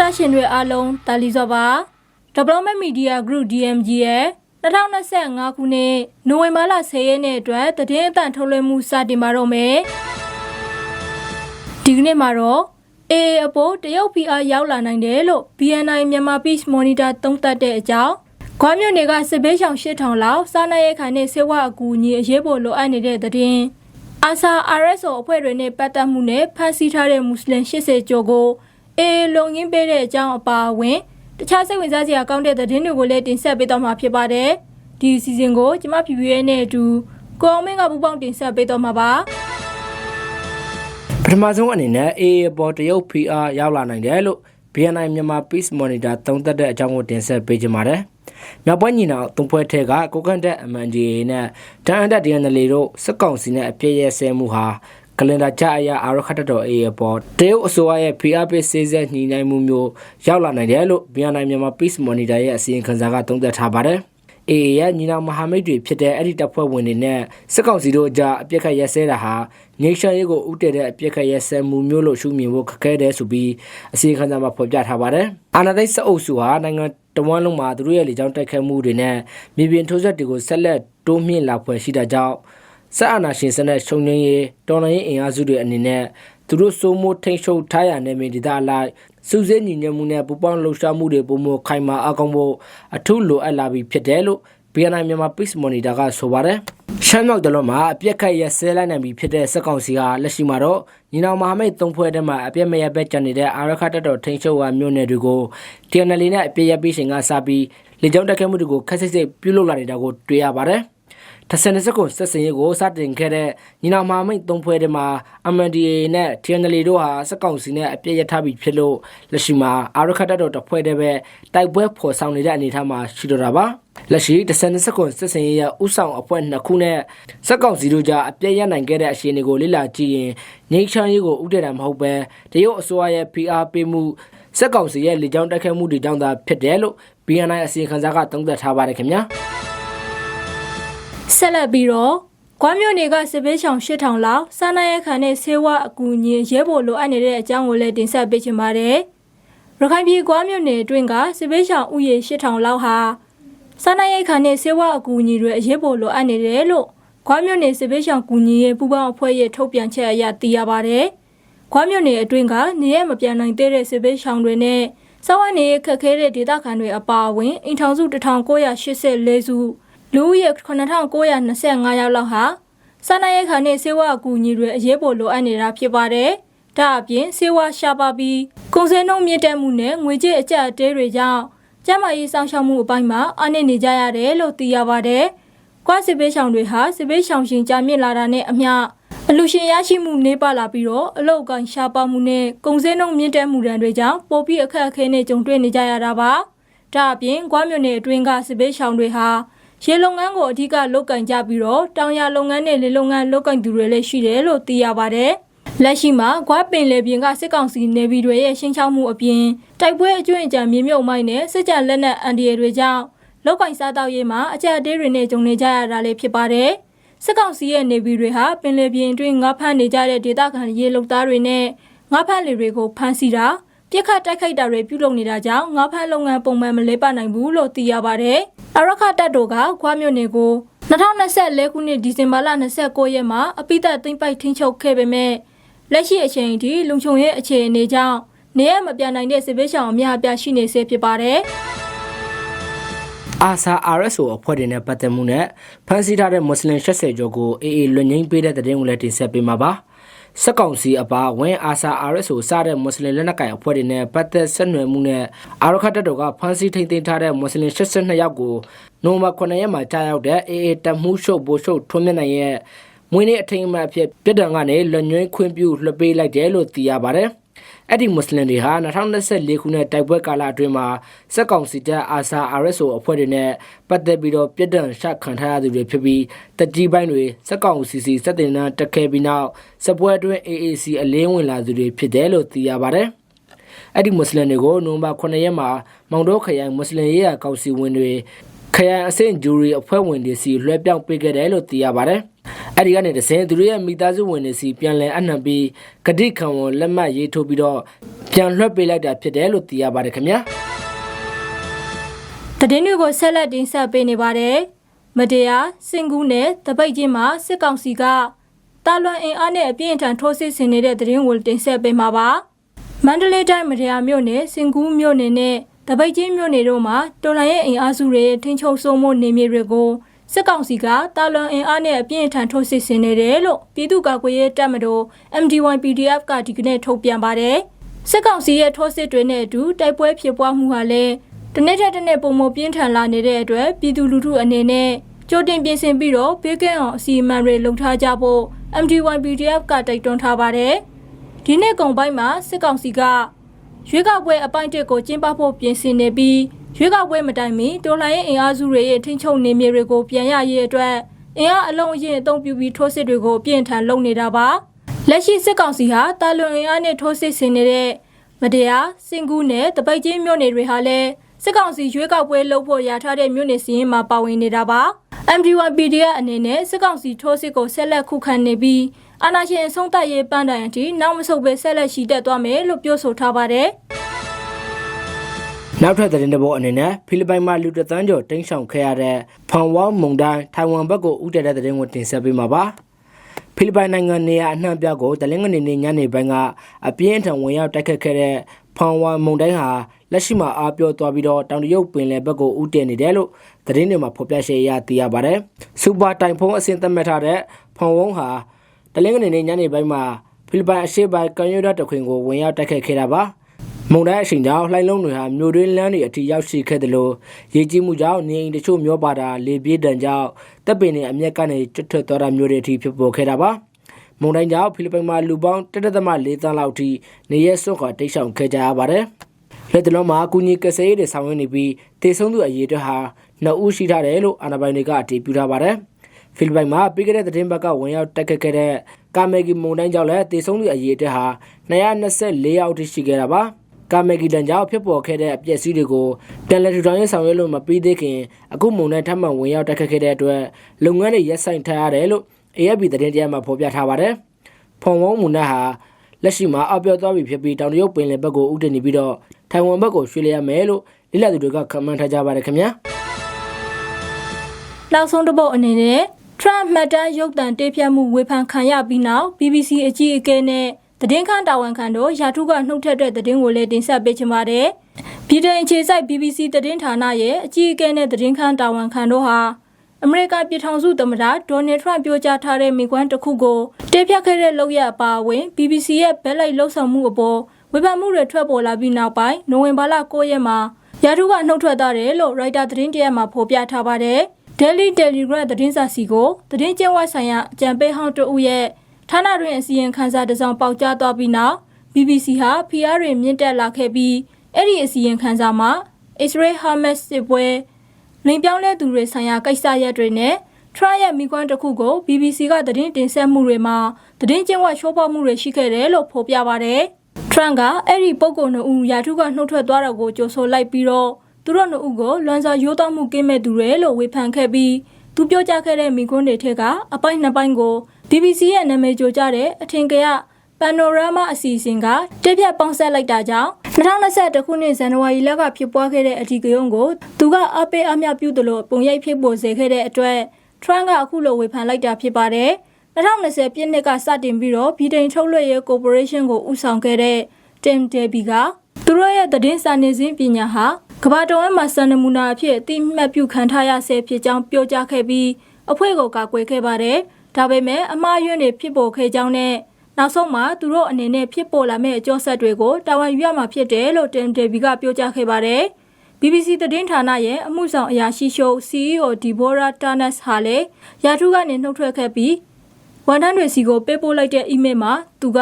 တော်တာရှင်တွေအားလုံးတာလီစောပါ Development Media Group DMG ရဲ့2025ခုနှစ်နိုဝင်ဘာလ10ရက်နေ့အတွက်သတင်းအသံထုတ်လွှင့်မှုစတင်ပါတော့မယ်ဒီကနေ့မှာတော့ AA အပေါ်တရုတ် PR ရောက်လာနိုင်တယ်လို့ BNI မြန်မာ Peace Monitor သုံးသပ်တဲ့အကြောင်းခွားမြို့နယ်ကစစ်ဘေးရှောင်8000လောက်စားနပ်ရိက္ခာနဲ့ဆေးဝါးအကူအညီအရေးပေါ်လိုအပ်နေတဲ့သတင်းအာဆာ RSO အဖွဲ့တွေနဲ့ပတ်သက်မှုနဲ့ဖမ်းဆီးထားတဲ့မွတ်စလင်80ကျော်ကို အေးလုံရင်းပေးတဲ့အကြောင်းအပါအဝင်တခြားစိတ်ဝင်စားစရာကောင်းတဲ့သတင်းတွေကိုလည်းတင်ဆက်ပေးတော့မှာဖြစ်ပါတယ်။ဒီအစီအစဉ်ကိုကျမဖြူဖြူရဲ့နဲ့အတူကိုအောင်မင်းကပူပေါင်းတင်ဆက်ပေးတော့မှာပါပထမဆုံးအနေနဲ့ AA ပေါ်တရုတ် PR ရောက်လာနိုင်တယ်လို့ BNI မြန်မာ Peace Monitor သုံးသပ်တဲ့အကြောင်းကိုတင်ဆက်ပေးကြပါမယ်။မြောက်ပိုင်းညီနောင်သုံးဖွဲ့ထဲကကိုကန်တက် MNDA နဲ့တန်အန်တက် DNL တို့စစ်ကောင်စီနဲ့အပြည့်ရဲဆဲမှုဟာ ကလင်ဒါကြအရာအာရခတ်တော် AA ပေါ်တရုတ်အစိုးရရဲ့ PR ပေးစေးစက်ညှိနှိုင်းမှုမျိုးရောက်လာနိုင်တယ်လို့ BNI မြန်မာ Peace Monitor ရဲ့အစီရင်ခံစာကသုံးသပ်ထားပါတယ်။ AA ရဲ့ညီနောင်မဟာမိတ်တွေဖြစ်တဲ့အဲ့ဒီတပ်ဖွဲ့ဝင်တွေနဲ့စစ်ကောင်စီတို့အကြားအပြစ်ခတ်ရဲစဲတာဟာနေရှရေးကိုဥတည်တဲ့အပြစ်ခတ်ရဲစဲမှုမျိုးလို့ရှုမြင်ဖို့ခက်ခဲတယ်ဆိုပြီးအစီအခံစာမှာဖော်ပြထားပါတယ်။အာဏာသိမ်းစစ်အုပ်စုဟာနိုင်ငံတဝန်းလုံးမှာသူတို့ရဲ့လေကြောင်းတိုက်ခိုက်မှုတွေနဲ့မြေပြင်ထိုးစစ်တွေကိုဆက်လက်တိုးမြင့်လာဖွယ်ရှိတာကြောင့် စစ်အာဏာရှင်စနစ်ရှုံငင်းရေးတော်လှန်ရေးအင်အားစုတွေအနေနဲ့သူတို့စိုးမိုးထိန်ချုပ်ထားရတဲ့မြေဒေသအလိုက်စုစည်းညီညွတ်မှုနဲ့ပူးပေါင်းလှုပ်ရှားမှုတွေပုံမခိုင်မာအကောင်ဖို့အထူးလိုအပ်လာပြီဖြစ်တယ်လို့ BNI မြန်မာ Peace Monitor ကဆိုပါတယ်။ရှမ်းမြောက်တလုံးမှာအပြက်ခတ်ရဆဲလိုက်နိုင်ပြီဖြစ်တဲ့စက်ကောင်စီဟာလက်ရှိမှာတော့ညီနောင်မဟာမိတ်သုံးဖွဲ့တည်းမှာအပြက်မရပဲကျန်နေတဲ့အာရခတ်တော်ထိန်ချုပ်ဝါမြို့နယ်တွေကို TNL နဲ့အပြက်ရပြီးရှင်ကစပြီးလေကြောင်းတက်ခဲမှုတွေကိုခက်ဆစ်ဆစ်ပြုလုပ်လာနေတာကိုတွေ့ရပါတယ်။ တဆန်စကွန်ဆက်စင်ရေးကိုစတင်ခဲ့တဲ့ညီနောင်မဟာမိတ်သုံးဖွဲ့တည်းမှာ MNDA နဲ့ TNL တို့ဟာစက်ကောင်စီနဲ့အပြက်ရထားပြီးဖြစ်လို့လက်ရှိမှာအာရခတ်တော်တစ်ဖွဲ့တည်းပဲတိုက်ပွဲဖော်ဆောင်နေတဲ့အနေအထားမှာရှိတော့တာပါ။လက်ရှိတဆန်စကွန်စစ်စင်ရေးရဥဆောင်အဖွဲ့နှစ်ခုနဲ့စက်ကောင်စီတို့ကြားအပြည့်ရနိုင်ခဲ့တဲ့အခြေအနေကိုလေ့လာကြည့်ရင်ငိတ်ချမ်းရေးကိုဥတည်တာမဟုတ်ပဲတရုတ်အစိုးရရဲ့ PR ပေးမှုစက်ကောင်စီရဲ့လေကြောင်းတိုက်ခိုက်မှုတွေကြောင့်သာဖြစ်တယ်လို့ BNI အစီအခံစာကသုံးသပ်ထားပါတယ်ခင်ဗျာ။ ဆက်လက်ပြီးတော့ခွားမြို့နယ်ကစစ်ဘေးရှောင်8000လောက်စားနပ်ရိက္ခာနဲ့ဆေးဝါးအကူအညီအရေးပေါ်လိုအပ်နေတဲ့အကြောင်းကိုလည်းတင်ဆက်ပေးချင်ပါတယ်။ရခိုင်ပြည်ခွားမြို့နယ်အတွင်းကစစ်ဘေးရှောင်ဥယျာဉ်8000လောက်ဟာစားနပ်ရိက္ခာနဲ့ဆေးဝါးအကူအညီတွေအရေးပေါ်လိုအပ်နေတယ်လို့ခွားမြို့နယ်စစ်ဘေးရှောင်ကူညီရေးပူးပေါင်းအဖွဲ့ရဲ့ထုတ်ပြန်ချက်အရသိရပါတယ်။ခွားမြို့နယ်အတွင်းကနေရမပြန်နိုင်သေးတဲ့စစ်ဘေးရှောင်တွေနဲ့စောဝနေခက်ခဲတဲ့ဒေသခံတွေအပါအဝင်အင်ထောင်စု1984စု လူဦးရေ9925ယောက်လောက်ဟာစားနပ်ရိက္ခာနဲ့ဆေးဝါးအကူအညီတွေအရေးပေါ်လိုအပ်နေတာဖြစ်ပါတယ်။ဒါအပြင်ဆေးဝါးရှားပါပြီးကုန်စည်နှုန်းမြင့်တက်မှုနဲ့ငွေကြေးအကျပ်အတဲတွေကြောင့်ကျန်းမာရေးစောင့်ရှောက်မှုအပိုင်းမှာအားနည်းနေကြရတယ်လို့သိရပါတယ်။ကွာစစ်ဘေးရှောင်တွေဟာစစ်ဘေးရှောင်ရှင်ကြာမြင့်လာတာနဲ့အမျှအလူရှင်ရရှိမှုနှေးပါလာပြီးတော့အလောက်ကန်ရှားပါမှုနဲ့ကုန်စည်နှုန်းမြင့်တက်မှုတွေကြောင့်ပိုပြီးအခက်အခဲနဲ့ကြုံတွေ့နေကြရတာပါ။ဒါအပြင်ကွာမြို့နယ်အတွင်းကစစ်ဘေးရှောင်တွေဟာ ရေလုပ်ငန်းကိုအဓိကလုပ်ကင်ကြပြီးတော့တောင်ရလုပ်ငန်းနဲ့လေလုပ်ငန်းလုပ်ကင်သူတွေလည်းရှိတယ်လို့သိရပါတယ်။လက်ရှိမှာဂွားပင်လေပြင်ကစစ်ကောင်စီနေပြည်တော်ရဲ့ရှင်းချောက်မှုအပြင်တိုက်ပွဲအကျွင့်အကြံမြေမြုပ်မိုင်းနဲ့စစ်ကြလက်နက်အန်ဒီရတွေကြောင့်လောက်ကင်စားတောက်ရေးမှာအကြအတေးတွေနဲ့ကြုံနေကြရတာလည်းဖြစ်ပါတယ်။စစ်ကောင်စီရဲ့နေပြည်တွေဟာပင်လေပြင်အတွင်းငါးဖမ်းနေကြတဲ့ဒေသခံရေလုံသားတွေနဲ့ငါးဖမ်းလေတွေကိုဖမ်းဆီးတာ ပြစ်ခတ်တိုက်ခိုက်တာတွေပြုလုပ်နေတာကြောင့်ငါးဖမ်းလုပ်ငန်းပုံမှန်မလဲပနိုင်ဘူးလို့သိရပါတယ်။အရခတပ်တို့ကခွားမြို့နယ်ကို2024ခုနှစ်ဒီဇင်ဘာလ29ရက်မှာအပိသက်သိမ့်ပိုက်ထင်းချုပ်ခဲ့ပေမဲ့လက်ရှိအချိန်ထိလုံခြုံရေးအခြေအနေကြောင့်နေရမပြနိုင်တဲ့စစ်ဘေးရှောင်အများအပြားရှိနေဆဲဖြစ်ပါတယ်။အာဆာ RSO အဖွဲ့တွေနဲ့ပတ်သက်မှုနဲ့ဖမ်းဆီးထားတဲ့မွတ်စလင်80ကျော်ကိုအေးအေးလွတ်ငင်းပေးတဲ့တဲ့တင်ကိုလည်းတင်ဆက်ပေးမှာပါ စက်ကောင်စီအပါဝင်အာဆာ RSO စတဲ့မွတ်စလင်လက်နက်ကိုင်အဖွဲ့တွေနဲ့ပတ်သက်ဆက်နွယ်မှုနဲ့အာရခတ်တပ်တော်ကဖမ်းဆီးထိန်းသိမ်းထားတဲ့မွတ်စလင်82ယောက်ကိုနိုဝင်ဘာ9ရက်မှာကြာရောက်တဲ့အေးအေးတမှုရှုပ်ဘိုးရှုပ်ထွန်းမြင့်နိုင်ရဲ့မွေးနေ့အထိမ်းအမှတ်အဖြစ်ပြည်တော်ကနေလွန်ညွှင်းခွင့်ပြုလွှတ်ပေးလိုက်တယ်လို့သိရပါတယ်။ အဲ့ဒီမွတ်စလင်တွေဟာ2024ခုနှစ်တိုက်ပွဲကာလအတွင်းမှာစက်ကောင်စီတပ်အာဆာ RSO အဖွဲ့တွေနဲ့ပတ်သက်ပြီးတော့ပြည်တံရှခံထားရသူတွေဖြစ်ပြီးတကြီးပိုင်းတွေစက်ကောင်စီစီစက်တင်နှံတက်ခဲ့ပြီးနောက်စပွဲအတွင်း AAC အလင်းဝင်လာသူတွေဖြစ်တယ်လို့သိရပါတယ်။အဲ့ဒီမွတ်စလင်တွေကိုနိုဝင်ဘာ9ရက်မှာမောင်တော်ခရိုင်မွတ်စလင်ရေးရာကောင်စီဝင်တွေခရိုင်အဆင့်ဂျူရီအဖွဲ့ဝင်တွေစီလွှဲပြောင်းပေးခဲ့တယ်လို့သိရပါတယ်။ အဲ့ဒီကနေတစင်သူတို့ရဲ့မိသားစုဝင်တွေစီပြန်လည်အနှံပြီးဂတိခံဝန်လက်မှတ်ရေးထိုးပြီးတော့ပြန်လွှတ်ပေးလိုက်တာဖြစ်တယ်လို့သိရပါတယ်ခင်ဗျာသတင်းတွေကိုဆက်လက်တင်ဆက်ပေးနေပါတယ်။မတရားစင်ကူးနဲ့တပိတ်ချင်းမှာစစ်ကောင်စီကတာလွန်အင်အားနဲ့အပြင်းအထန်ထိုးစစ်ဆင်နေတဲ့သတင်းကိုတင်ဆက်ပေးမှာပါ။မန္တလေးတိုင်းမတရားမြို့နယ်စင်ကူးမြို့နယ်နဲ့တပိတ်ချင်းမြို့နယ်တို့မှာတော်လိုင်းရဲ့အင်အားစုတွေထိန်းချုပ်စိုးမိုးနေမြေတွေကို စစ်ကောင်စီကတာလွန်အင်အားနဲ့အပြင်းအထန်ထိုးစစ်ဆင်နေတယ်လို့ပြည်သူ့ကာကွယ်ရေးတပ်မတော် MD1 PDF ကဒီကနေ့ထုတ်ပြန်ပါတယ်။စစ်ကောင်စီရဲ့ထိုးစစ်တွေနဲ့အတူတိုက်ပွဲဖြစ်ပွားမှုဟာလည်းတနေ့ထက်တနေ့ပုံမပြင်းထန်လာနေတဲ့အတွက်ပြည်သူလူထုအနေနဲ့ကြိုတင်ပြင်ဆင်ပြီးတော့ဘေးကင်းအောင်အစီအမံတွေလုံထားကြဖို့ MD1 PDF ကတိုက်တွန်းထားပါတယ်။ဒီနေ့ကုံပိုင်းမှာစစ်ကောင်စီကရွေးကောက်ပွဲအပိုင်းတစ်ကိုကျင်းပဖို့ပြင်ဆင်နေပြီး ရွေးကောက်ပွဲမတိုင်မီတော်လှန်ရေးအင်အားစုတွေရဲ့ထိန်းချုပ်နေမြေတွေကိုပြန်ရရေးအတွက်အင်အားအလုံးအရင်အသုံးပြုပြီးထိုးစစ်တွေကိုအပြင်းထန်လုပ်နေတာပါ။လက်ရှိစစ်ကောင်စီဟာတာလွန်အင်အားနဲ့ထိုးစစ်ဆင်နေတဲ့မတရားစင်ကူးနဲ့တပိတ်ချင်းမြို့နယ်တွေဟာလည်းစစ်ကောင်စီရွေးကောက်ပွဲလုပ်ဖို့ရထားတဲ့မြို့နယ်စီရင်မှာပါဝင်နေတာပါ MD1 PDF အနေနဲ့စစ်ကောင်စီထိုးစစ်ကိုဆက်လက်ခုခံနေပြီးအာဏာရှင်အဆုံးသတ်ရေးပန်းတိုင်အထိနောက်မဆုတ်ပဲဆက်လက်ရှိတက်သွားမယ်လို့ပြောဆိုထားပါတယ် နောက်ထပ်သတင်းတစ်ပုဒ်အနေနဲ့ဖိလစ်ပိုင်မှာလူတစ်သန်းကျော်တိမ်းရှောင်ခဲ့ရတဲ့ဖောင်ဝေါမုန်တိုင်းထိုင်ဝမ်ဘက်ကိုဥတည်တဲ့သတင်းကိုတင်ဆက်ပေးမှာပါဖိလစ်ပိုင်နိုင်ငံနေရာအနှံ့ပြကိုတလင်းကနေနေညနေပိုင်းကအပြင်းထန်ဝင်ရောက်တိုက်ခတ်ခဲ့တဲ့ဖောင်ဝမ်မုန်တိုင်းဟာလက်ရှိမှာအားပြောသွားပြီးတော့တောင်တရုတ်ပင်လယ်ဘက်ကိုဥတည်နေတယ်လို့သတင်းတွေမှာဖော်ပြရှေ့ရသိရပါတယ်စူပါတိုင်ဖုန်းအဆင့်သတ်မှတ်ထားတဲ့ဖောင်ဝုံဟာတလင်းကနေနေညနေပိုင်းမှာဖိလစ်ပိုင်အရှေ့ပိုင်းကန်ယူဒတ်တခွင်ကိုဝင်ရောက်တိုက်ခတ်ခဲ့တာပါ မုန်တိုင်းအချိန်ကြောင့်လှိုင်းလုံးတွေဟာမြို့တွင်းလမ်းတွေအထိရောက်ရှိခဲ့တယ်လို့ရေကြီးမှုကြောင့်နေအိမ်တချို့မျောပါတာလေပြေးတံကြောင့်တပ်ပင်တွေအမျက်ကနေကျွတ်ထွက်သွားတာမျိုးတွေအထိဖြစ်ပေါ်ခဲ့တာပါမုန်တိုင်းကြောင့်ဖိလစ်ပိုင်မှာလူပေါင်း1.4သန်းလောက်အထိနေရဲစွန့်ခွာတိတ်ဆောင်ခဲ့ကြရပါတယ်လက်တလုံးမှာကုညီကစရေးတွေဆောင်ရွက်နေပြီးတေဆုံးသူအရေးအတွက်ဟာ2ဦးရှိထားတယ်လို့အာဏာပိုင်တွေကအတည်ပြုထားပါတယ်ဖိလစ်ပိုင်မှာပြီးခဲ့တဲ့သတင်းပတ်ကဝင်ရောက်တက်ခတ်ခဲ့တဲ့ကာမဂီမုန်တိုင်းကြောင့်လည်းတေဆုံးသူအရေးအတွက်ဟာ224ယောက်ထိရှိခဲ့တာပါ ကာမဂီတန်ကြောင့်ဖြစ်ပေါ်ခဲ့တဲ့အပျက်စီးတွေကိုပြန်လည်ထူထောင်ရေးဆောင်ရွက်လို့မပြီးသေးခင်အခုမုံနဲ့ထပ်မံဝင်ရောက်တက်ခတ်ခဲ့တဲ့အတွက်လုပ်ငန်းတွေရပ်ဆိုင်းထားရတယ်လို့ AFP သတင်းတရားမှာဖော်ပြထားပါတယ်။ဖုံဝုံမုန်နဲ့ဟာလက်ရှိမှာအပြော့သွားပြီဖြစ်ပြီးတောင်တရုတ်ပင်လယ်ဘက်ကိုဥတည်နေပြီးတော့ထိုင်ဝမ်ဘက်ကိုရွှေ့လျက်မယ်လို့လိလာသူတွေကခန့်မှန်းထားကြပါတယ်ခင်ဗျာ။။နောက်ဆုံးတစ်ပုတ်အနေနဲ့ Trump မှတ်တမ်းရုပ်သံတေးဖြတ်မှုဝေဖန်ခံရပြီးနောက် BBC အကြီးအကဲနဲ့ သတင်းခန့်တာဝန်ခံတို့ယာထုကနှုတ်ထက်တဲ့သတင်းကိုလည်းတင်ဆက်ပေးချင်ပါတယ်။ပြည်ထောင်အခြေစိုက် BBC သတင်းဌာနရဲ့အကြီးအကဲနဲ့သတင်းခန့်တာဝန်ခံတို့ဟာအမေရိကန်ပြည်ထောင်စုသမ္မတဒေါ်နယ်ထရန့်ပြောကြားထားတဲ့မိကွန်းတစ်ခုကိုတေးဖြတ်ခဲ့တဲ့လောက်ရအပါအဝင် BBC ရဲ့ဘက်လိုက်လှုပ်ဆောင်မှုအပေါ်ဝေဖန်မှုတွေထွက်ပေါ်လာပြီးနောက်ပိုင်းနိုဝင်ဘာလ9ရက်မှာယာထုကနှုတ်ထွက်သွားတယ်လို့ရိုက်တာသတင်းတရက်မှာဖော်ပြထားပါတယ်။ Daily Telegraph သတင်းစာစီကိုသတင်းကျင်းဝဆိုင်ရာအကြံပေးဟောင်းတဦးရဲ့ ဌာနတွင်အစီရင်ခံစာတစ်စောင်ပေါက်ကြားသွားပြီးနောက် BBC ဟာ PR တွေမြင့်တက်လာခဲ့ပြီးအဲ့ဒီအစီရင်ခံစာမှာ Israel Hamas စစ်ပွဲလိမ်ပြောင်းလဲသူတွေဆိုင်ရာကိစ္စရပ်တွေနဲ့ Trump ရဲ့မိကွန်းတစ်ခုကို BBC ကသတင်းတင်ဆက်မှုတွေမှာသတင်းကျင်းဝချိုးဖောက်မှုတွေရှိခဲ့တယ်လို့ဖော်ပြပါတယ်။ Trump ကအဲ့ဒီပုံကိုယ်နှစ်ဦးယာထုကနှုတ်ထွက်သွားတော့ကိုကြိုဆိုလိုက်ပြီးတော့သူတို့နှစ်ဦးကိုလွန်စွာရိုးသားမှုကင်းမဲ့သူတွေလို့ဝေဖန်ခဲ့ပြီးသူပြောကြားခဲ့တဲ့မိကွန်းတွေထက်ကအပိုက်နှစ်ပိုင်းကို BBC ရဲ့နာမည်ကျော်ကြတဲ့အထင်ကရ Panorama အစီအစဉ်ကတက်ပြတ်ပေါင်းဆက်လိုက်တာကြောင့်2021ခုနှစ်ဇန်နဝါရီလကဖြစ်ပွားခဲ့တဲ့အထီးကယုံကိုသူကအပေးအမြပြုသလိုပုံရိပ်ဖြစ်ပေါ်စေခဲ့တဲ့အတွက် Trump ကအခုလိုဝေဖန်လိုက်တာဖြစ်ပါတယ်2020ပြည့်နှစ်ကစတင်ပြီးတော့ဗြိတိန်ထုတ်လွှတ်ရေးကော်ပိုရေးရှင်းကိုဦးဆောင်ခဲ့တဲ့ Tim Debby ကသူတို့ရဲ့သတင်းစာနေစင်းပညာဟာကမ္ဘာတော်မှာစံနမူနာအဖြစ်အတိအမှတ်ပြုခံထားရဆဲဖြစ်ကြောင်းပြောကြားခဲ့ပြီးအဖွဲ့ကိုကာကွယ်ခဲ့ပါတယ်။ ဒါပေမဲ့အမှားယွင်းတွေဖြစ်ပေါ်ခဲ့ကြောင်းနဲ့နောက်ဆုံးမှာသူတို့အနေနဲ့ဖြစ်ပေါ်လာမယ့်အကျိုးဆက်တွေကိုတာဝန်ယူရမှာဖြစ်တယ်လို့တင်ဒေဗီကပြောကြားခဲ့ပါတယ်။ BBC သတင်းဌာနရဲ့အမှုဆောင်အရာရှိချုပ် CEO Deborah Turnes ဟာလည်းယာထုကနေနှုတ်ထွက်ခဲ့ပြီးဝန်ထမ်းတွေစီကိုပေးပို့လိုက်တဲ့အီးမေးလ်မှာသူက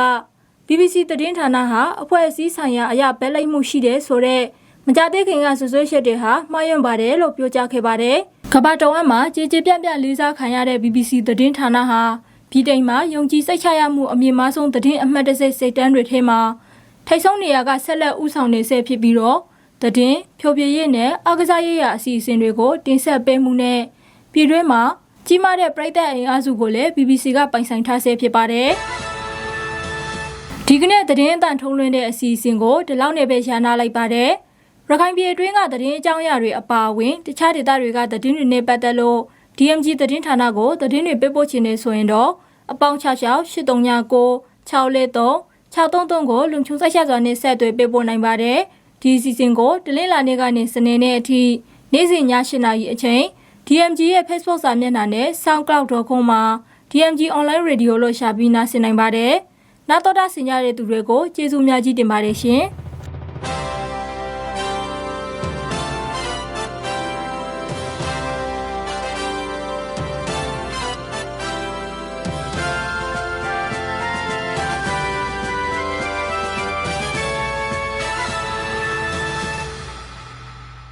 BBC သတင်းဌာနဟာအဖွဲ့အစည်းဆိုင်ရာအရာဘက်လိုက်မှုရှိတယ်ဆိုတော့မကြသေးခင်ကဆွဆွဲချက်တွေဟာမှားယွင်းပါတယ်လို့ပြောကြားခဲ့ပါတယ်။ ကမ္ဘာတော်အမှာကြေကြေပြန့်ပြန့်လေးစားခံရတဲ့ BBC သတင်းဌာနဟာပြည်တိုင်မှာယုံကြည်စိတ်ချရမှုအမြင့်မားဆုံးသတင်းအမှတ်တစိတ်စိတ်တန်းတွေထဲမှာထိတ်ဆုံးနေရာကဆက်လက်ဥဆောင်နေဆဲဖြစ်ပြီးတော့သတင်းဖြိုပြရေးနဲ့အကစားရေးရာအစီအစဉ်တွေကိုတင်ဆက်ပေးမှုနဲ့ပြည်တွင်းမှာကြီးမားတဲ့ပြည်သက်အင်အားစုကိုလည်း BBC ကပိုင်ဆိုင်ထားဆဲဖြစ်ပါတယ်။ဒီဒီကနေ့သတင်းအတန်ထုံးလွှင့်တဲ့အစီအစဉ်ကိုဒီလောက်နဲ့ပဲရနာလိုက်ပါတယ် ရခိုင်ပြည်အတွင်းကသတင်းအကြောင်းအရာတွေအပါအဝင်တခြားဒေသတွေကသတင်းတွေနဲ့ပတ်သက်လို့ DMG သတင်းဌာနကိုသတင်းတွေပေးပို့ချင်နေဆိုရင်တော့အပေါင်း66 839 6lethree 633ကိုလုံချုံဆက်ရှာစွာနဲ့ဆက်သွယ်ပေးပို့နိုင်ပါတယ်ဒီအစီအစဉ်ကိုတလင်းလာနေ့ကနေစနေနေ့အထိနေ့စဉ်ည8:00နာရီအချိန် DMG ရဲ့ Facebook စာမျက်နှာနဲ့ soundcloud.com မှာ DMG online radio လို့ရှာပြီးနားဆင်နိုင်ပါတယ်။နောက်တော့တာဆင်ကြတဲ့သူတွေကိုကျေးဇူးများကြီးတင်ပါတယ်ရှင်။